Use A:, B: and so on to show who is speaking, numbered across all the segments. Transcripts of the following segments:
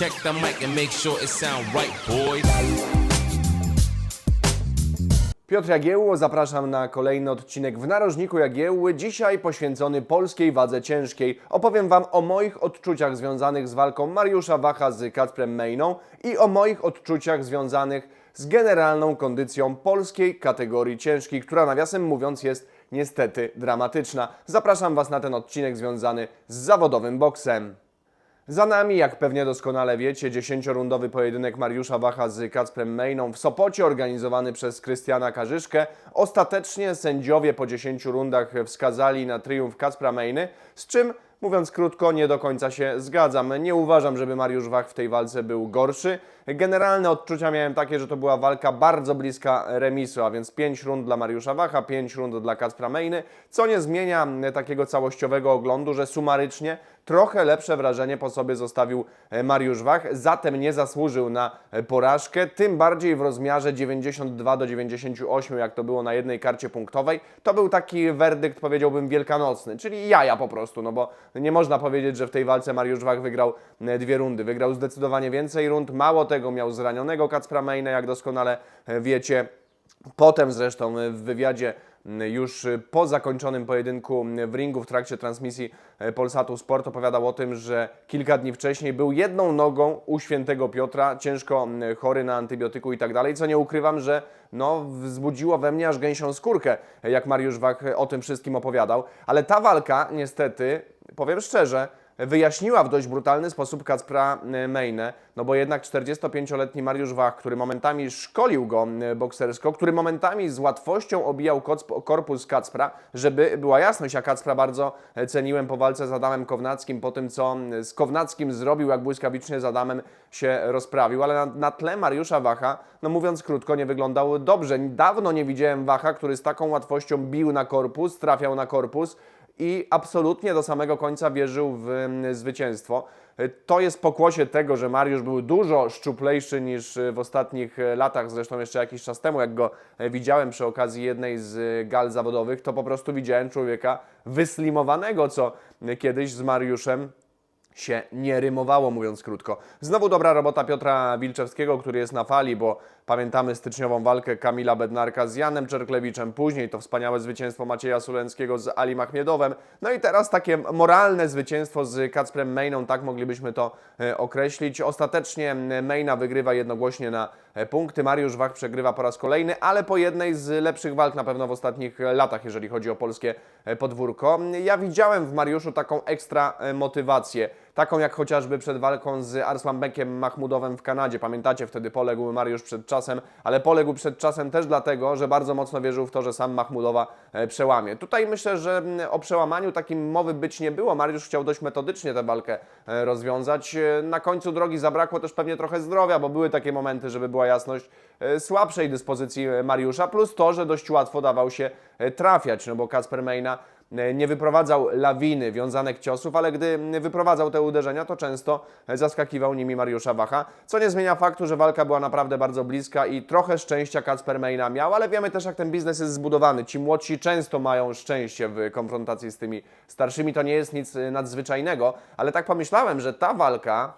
A: Check the mic and make sure it sound right, boys.
B: Piotr Jagiełło, zapraszam na kolejny odcinek w Narożniku Jagiełły, dzisiaj poświęcony polskiej wadze ciężkiej. Opowiem Wam o moich odczuciach związanych z walką Mariusza Wacha z Kacprem Mejną i o moich odczuciach związanych z generalną kondycją polskiej kategorii ciężkiej, która nawiasem mówiąc jest niestety dramatyczna. Zapraszam Was na ten odcinek związany z zawodowym boksem. Za nami, jak pewnie doskonale wiecie, dziesięciorundowy pojedynek Mariusza Wacha z Kacprem Mejną w Sopocie, organizowany przez Krystiana Karzyszkę. Ostatecznie sędziowie po 10 rundach wskazali na triumf Kacpra Mejny, z czym, mówiąc krótko, nie do końca się zgadzam. Nie uważam, żeby Mariusz Wach w tej walce był gorszy. Generalne odczucia miałem takie, że to była walka bardzo bliska remisu, a więc 5 rund dla Mariusza Wacha, 5 rund dla Kacpra Mejny, co nie zmienia takiego całościowego oglądu, że sumarycznie trochę lepsze wrażenie po sobie zostawił Mariusz Wach, zatem nie zasłużył na porażkę, tym bardziej w rozmiarze 92 do 98, jak to było na jednej karcie punktowej. To był taki werdykt, powiedziałbym, wielkanocny, czyli jaja po prostu, no bo nie można powiedzieć, że w tej walce Mariusz Wach wygrał e, dwie rundy. Wygrał zdecydowanie więcej rund, mało tego miał zranionego Kacpra Mejna, jak doskonale e, wiecie. Potem zresztą w wywiadzie już po zakończonym pojedynku w ringu w trakcie transmisji e, Polsatu Sport opowiadał o tym, że kilka dni wcześniej był jedną nogą u świętego Piotra, ciężko chory na antybiotyku i tak dalej, co nie ukrywam, że no, wzbudziło we mnie aż gęsią skórkę, jak Mariusz Wach o tym wszystkim opowiadał. Ale ta walka niestety, powiem szczerze, wyjaśniła w dość brutalny sposób Kacpra e, Mejnę, no bo jednak 45-letni Mariusz Wach, który momentami szkolił go e, boksersko, który momentami z łatwością obijał korpus Kacpra, żeby była jasność, ja Kacpra bardzo e, ceniłem po walce z Adamem Kownackim, po tym co m, z Kownackim zrobił, jak błyskawicznie z Adamem się rozprawił, ale na, na tle Mariusza Wacha, no mówiąc krótko, nie wyglądał dobrze. Dawno nie widziałem Wacha, który z taką łatwością bił na korpus, trafiał na korpus, i absolutnie do samego końca wierzył w mm, zwycięstwo. To jest pokłosie tego, że Mariusz był dużo szczuplejszy niż y, w ostatnich y, latach, zresztą jeszcze jakiś czas temu, jak go e, widziałem przy okazji jednej z gal zawodowych, to po prostu widziałem człowieka wyslimowanego, co kiedyś z Mariuszem się nie rymowało, mówiąc krótko. Znowu dobra robota Piotra Wilczewskiego, który jest na fali, bo pamiętamy styczniową walkę Kamila Bednarka z Janem Czerklewiczem, później to wspaniałe zwycięstwo Macieja Sulenckiego z Ali Machmiedowem, no i teraz takie moralne zwycięstwo z Kacprem Mejną, tak moglibyśmy to e, określić. Ostatecznie Mejna wygrywa jednogłośnie na e, punkty, Mariusz Wach przegrywa po raz kolejny, ale po jednej z lepszych walk na pewno w ostatnich latach, jeżeli chodzi o polskie e, podwórko. Ja widziałem w Mariuszu taką ekstra motywację, taką jak chociażby przed walką z Arslanbekiem Mahmudowem w Kanadzie. Pamiętacie, wtedy poległ Mariusz przed czasem, ale poległ przed czasem też dlatego, że bardzo mocno wierzył w to, że sam Mahmudowa e, przełamie. Tutaj myślę, że o przełamaniu takim mowy być nie było. Mariusz chciał dość metodycznie tę walkę e, rozwiązać. E, Na końcu drogi zabrakło też pewnie trochę zdrowia, bo były takie momenty, żeby była jasność, słabszej dyspozycji Mariusza, plus to, że dość łatwo dawał się trafiać, no bo Kasper Mejna nie wyprowadzał lawiny wiązanek ciosów, ale gdy wyprowadzał te uderzenia, to często zaskakiwał nimi Mariusza Wacha, co nie zmienia faktu, że walka była naprawdę bardzo bliska i trochę szczęścia Kacper Mejna miał, ale wiemy też, jak ten biznes jest zbudowany. Ci młodsi często mają szczęście w konfrontacji z tymi starszymi, to nie jest nic e, nadzwyczajnego, ale tak pomyślałem, że ta walka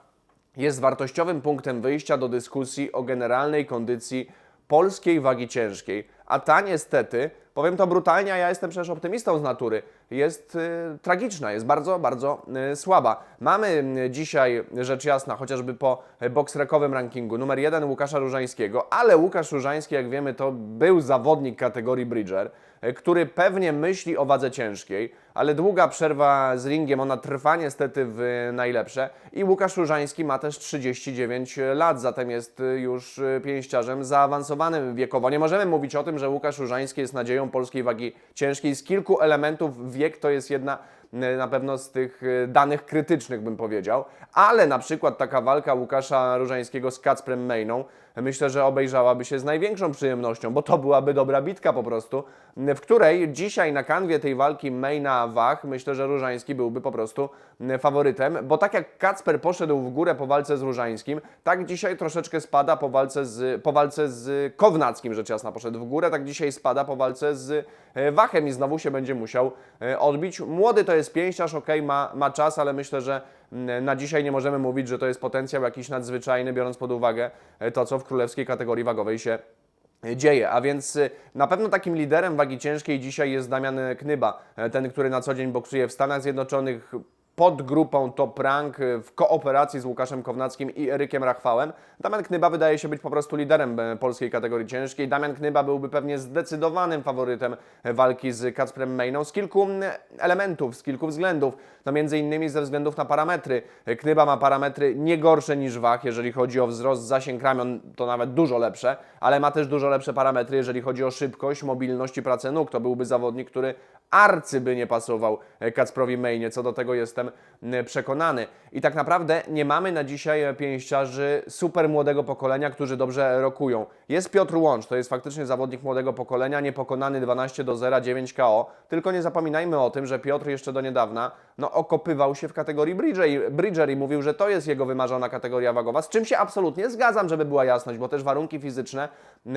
B: jest wartościowym punktem wyjścia do dyskusji o generalnej kondycji polskiej wagi ciężkiej. A ta niestety, powiem to brutalnie, a ja jestem przecież optymistą z natury, jest y, tragiczna, jest bardzo, bardzo y, słaba. Mamy y, dzisiaj, rzecz jasna, chociażby po boksrekowym rankingu, numer jeden Łukasza Różańskiego, ale Łukasz Różański, jak wiemy, to był zawodnik kategorii Bridger, który pewnie myśli o wadze ciężkiej, ale długa przerwa z ringiem, ona trwa niestety w najlepsze i Łukasz Różański ma też 39 lat, zatem jest już pięściarzem zaawansowanym wiekowo. Nie możemy mówić o tym, że Łukasz Różański jest nadzieją polskiej wagi ciężkiej. Z kilku elementów wiek to jest jedna y, na pewno z tych y, danych krytycznych bym powiedział, ale na przykład taka walka Łukasza Różańskiego z Kacprem Mejną myślę, że obejrzałaby się z największą przyjemnością, bo to byłaby dobra bitka po prostu, w której dzisiaj na kanwie tej walki Mejna-Wach myślę, że Różański byłby po prostu faworytem, bo tak jak Kacper poszedł w górę po walce z Różańskim, tak dzisiaj troszeczkę spada po walce z, po walce z Kownackim, rzecz jasna poszedł w górę, tak dzisiaj spada po walce z e, Wachem i znowu się będzie musiał e, odbić. Młody to jest pięściarz, ok, ma, ma czas, ale myślę, że mm, na dzisiaj nie możemy mówić, że to jest potencjał jakiś nadzwyczajny, biorąc pod uwagę e, to, co w królewskiej kategorii wagowej się dzieje. A więc y, na pewno takim liderem wagi ciężkiej dzisiaj jest Damian Knyba, ten, który na co dzień boksuje w Stanach Zjednoczonych pod grupą Top Rank y, w kooperacji z Łukaszem Kownackim i Erykiem Rachwałem. Damian Knyba wydaje się być po prostu liderem e, polskiej kategorii ciężkiej. Damian Knyba byłby pewnie zdecydowanym faworytem walki z Kacprem Mejną z kilku elementów, z kilku względów. No między innymi ze względów na parametry. E, Knyba ma parametry nie gorsze niż Wach, jeżeli chodzi o wzrost, zasięg ramion, to nawet dużo lepsze, ale ma też dużo lepsze parametry, jeżeli chodzi o szybkość, mobilność i pracę nóg. To byłby zawodnik, który arcy by nie pasował e, Kacprowi Mejnie, co do tego jestem m, przekonany. I tak naprawdę nie mamy na dzisiaj e, pięściarzy super młodego pokolenia, którzy dobrze rokują. Jest Piotr Łącz, to jest faktycznie zawodnik młodego pokolenia, niepokonany 12 do 0, 9 KO. Tylko nie zapominajmy o tym, że Piotr jeszcze do niedawna no, okopywał się w kategorii Bridger, Bridger i mówił, że to jest jego wymarzona kategoria wagowa, z czym się absolutnie zgadzam, żeby była jasność, bo też warunki fizyczne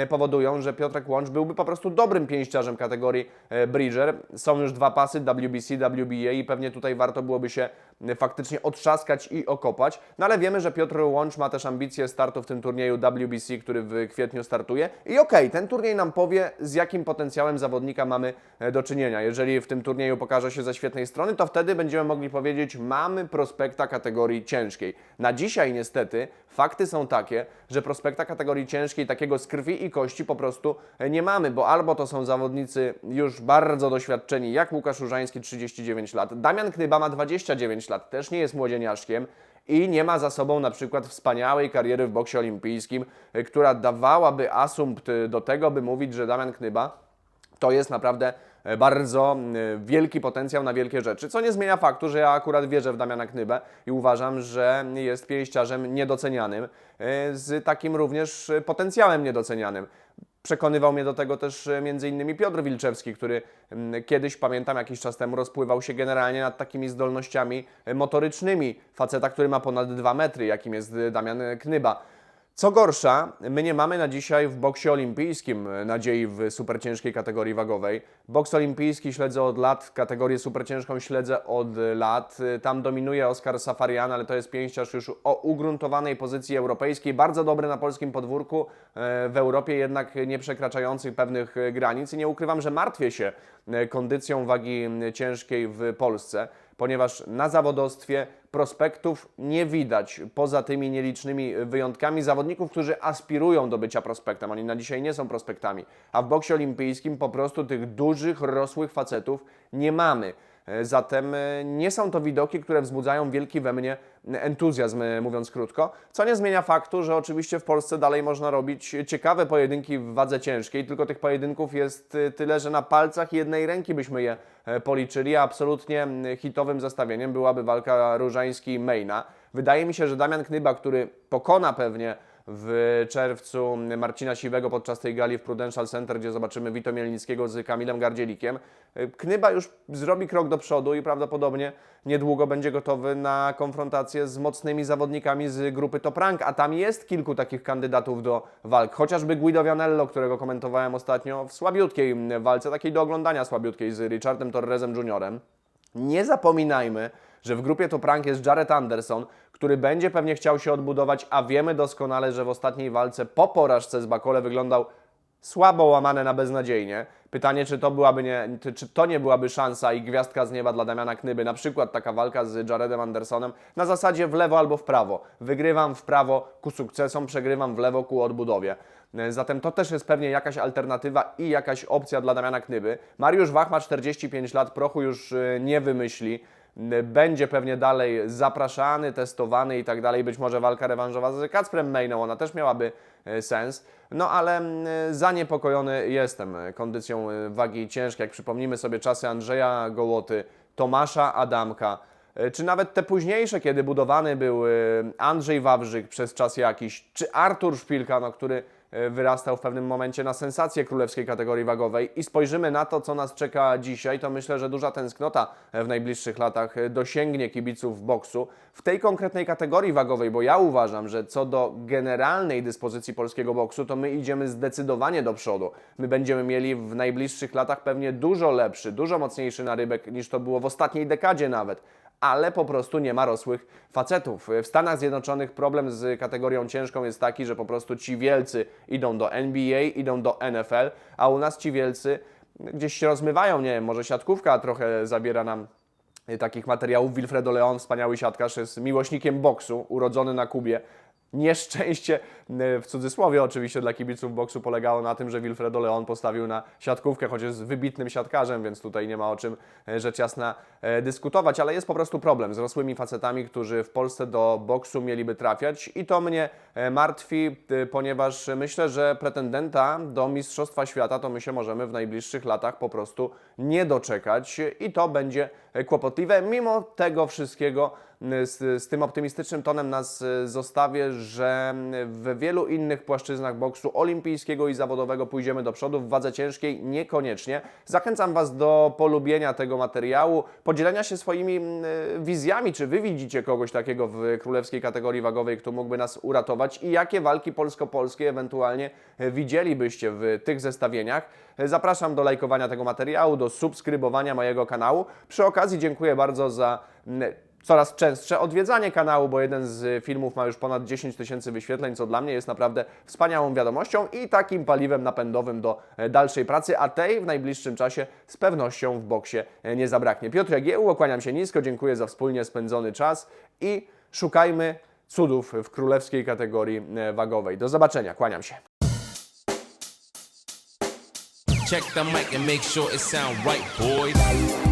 B: powodują, że Piotrek Łącz byłby po prostu dobrym pięściarzem kategorii e, Bridger. Są już dwa pasy WBC, WBA i pewnie tutaj warto byłoby się faktycznie otrzaskać i okopać. No ale wiemy, że Piotr Łącz ma też ambicje startu w tym turnieju WBC, który w kwietniu startuje. I okej, ten turniej nam powie, z jakim potencjałem zawodnika mamy e, do czynienia. Jeżeli w tym turnieju pokaże się ze świetnej strony, to wtedy będziemy mogli powiedzieć, mamy prospekta kategorii ciężkiej. Na dzisiaj niestety fakty są takie, że prospekta kategorii ciężkiej, takiego z krwi i kości po prostu e, nie mamy, bo albo to są zawodnicy już bardzo doświadczeni, jak Łukasz Różański 39 lat, Damian Knyba ma 29 lat, też nie jest młodzieniaszkiem, i nie ma za sobą na przykład wspaniałej kariery w boksie olimpijskim, y, która dawałaby asumpt y, do tego, by mówić, że Damian Knyba to jest naprawdę e, bardzo y, wielki potencjał na wielkie rzeczy, co nie zmienia faktu, że ja akurat wierzę w Damiana Knybę i uważam, że jest pięściarzem niedocenianym, y, z takim również potencjałem niedocenianym. Przekonywał mnie do tego też e, między innymi Piotr Wilczewski, który kiedyś, pamiętam, jakiś czas temu rozpływał się generalnie nad takimi zdolnościami e, motorycznymi faceta, który ma ponad 2 metry, jakim jest e, Damian Knyba. Co gorsza, my nie mamy na dzisiaj w boksie olimpijskim nadziei w superciężkiej kategorii wagowej. Boks olimpijski śledzę od lat, kategorię superciężką śledzę od lat. Tam dominuje Oskar Safarian, ale to jest pięściarz już o ugruntowanej pozycji europejskiej, bardzo dobry na polskim podwórku, e, w Europie jednak nie przekraczający pewnych granic i nie ukrywam, że martwię się kondycją wagi ciężkiej w Polsce ponieważ na zawodowstwie prospektów nie widać, poza tymi nielicznymi wyjątkami zawodników, którzy aspirują do bycia prospektem. Oni na dzisiaj nie są prospektami, a w boksie olimpijskim po prostu tych dużych, rosłych facetów nie mamy. E, Zatem e, nie są to widoki, które wzbudzają wielki we mnie entuzjazm, e, mówiąc krótko, co nie zmienia faktu, że oczywiście w Polsce dalej można robić ciekawe pojedynki w wadze ciężkiej, tylko tych pojedynków jest tyle, że na palcach jednej ręki byśmy je policzyli, a absolutnie hitowym zestawieniem byłaby walka Różański-Mejna. Wydaje mi się, że Damian Knyba, który pokona pewnie w czerwcu Marcina Siwego podczas tej gali w Prudential Center, gdzie zobaczymy Wito Mielnickiego z Kamilem Gardzielikiem. Knyba już zrobi krok do przodu i prawdopodobnie niedługo będzie gotowy na konfrontację z mocnymi zawodnikami z grupy Top Rank, a tam jest kilku takich kandydatów do walk. Chociażby Guido Vianello, którego komentowałem ostatnio w słabiutkiej walce, takiej do oglądania słabiutkiej z Richardem Torresem Juniorem. Nie zapominajmy, że w grupie Top Rank jest Jared Anderson, który będzie pewnie chciał się odbudować, a wiemy doskonale, że w ostatniej walce po porażce z Bakole wyglądał słabo łamane na beznadziejnie. Pytanie, czy to, byłaby nie, czy to nie byłaby szansa i gwiazdka z nieba dla Damiana Knyby, na przykład taka walka z Jaredem Andersonem, na zasadzie w lewo albo w prawo. Wygrywam w prawo ku sukcesom, przegrywam w lewo ku odbudowie. E, Zatem to też jest pewnie jakaś alternatywa i jakaś opcja dla Damiana Knyby. Mariusz Wach ma 45 lat, prochu już e, nie wymyśli. Będzie pewnie dalej zapraszany, testowany i tak dalej. Być może walka rewanżowa z Kacprem Mejną, ona też miałaby e, sens. No ale mm, zaniepokojony jestem e, kondycją e, wagi ciężkiej. Jak przypomnimy sobie czasy Andrzeja Gołoty, Tomasza Adamka, e, czy nawet te późniejsze, kiedy budowany był e, Andrzej Wawrzyk przez czas jakiś, czy Artur Szpilka, no, który e, wyrastał w pewnym momencie na sensację królewskiej kategorii wagowej. I spojrzymy na to, co nas czeka dzisiaj, to myślę, że duża tęsknota e, w najbliższych latach e, dosięgnie kibiców boksu w tej konkretnej kategorii wagowej, bo ja uważam, że co do generalnej dyspozycji polskiego boksu, to my idziemy zdecydowanie do przodu. My będziemy mieli w najbliższych latach pewnie dużo lepszy, dużo mocniejszy narybek niż to było w ostatniej dekadzie nawet ale po prostu nie ma rosłych facetów. W Stanach Zjednoczonych problem z kategorią ciężką jest taki, że po prostu ci wielcy idą do NBA, idą do NFL, a u nas ci wielcy gdzieś się rozmywają, nie wiem, może siatkówka trochę zabiera nam y, takich materiałów. Wilfredo Leon, wspaniały siatkarz, jest miłośnikiem boksu, urodzony na Kubie. Nieszczęście, y, w cudzysłowie oczywiście dla kibiców boksu, polegało na tym, że Wilfredo Leon postawił na siatkówkę, choć jest wybitnym siatkarzem, więc tutaj nie ma o czym e, rzecz jasna e, dyskutować, ale jest po prostu problem z rosłymi facetami, którzy w Polsce do boksu mieliby trafiać i to mnie e, martwi, ponieważ myślę, że pretendenta do Mistrzostwa Świata to my się możemy w najbliższych latach po prostu nie doczekać i to będzie e, kłopotliwe. Mimo tego wszystkiego z, z tym optymistycznym tonem nas zostawię, że w wielu innych płaszczyznach boksu olimpijskiego i zawodowego pójdziemy do przodu, w wadze ciężkiej niekoniecznie. Zachęcam Was do polubienia tego materiału, podzielenia się swoimi y, wizjami, czy Wy widzicie kogoś takiego w królewskiej kategorii wagowej, kto mógłby nas uratować i jakie walki polsko-polskie ewentualnie widzielibyście w tych zestawieniach. Zapraszam do lajkowania tego materiału, do subskrybowania mojego kanału. Przy okazji dziękuję bardzo za mm, coraz częstsze odwiedzanie kanału, bo jeden z filmów ma już ponad 10 tysięcy wyświetleń, co dla mnie jest naprawdę wspaniałą wiadomością i takim paliwem napędowym do e, dalszej pracy, a tej w najbliższym czasie z pewnością w boksie e, nie zabraknie. Piotr Jagiełło, kłaniam się nisko, dziękuję za wspólnie spędzony czas i szukajmy cudów w królewskiej kategorii e, wagowej. Do zobaczenia, kłaniam się.
A: Check the mic and make sure it sound right, boys.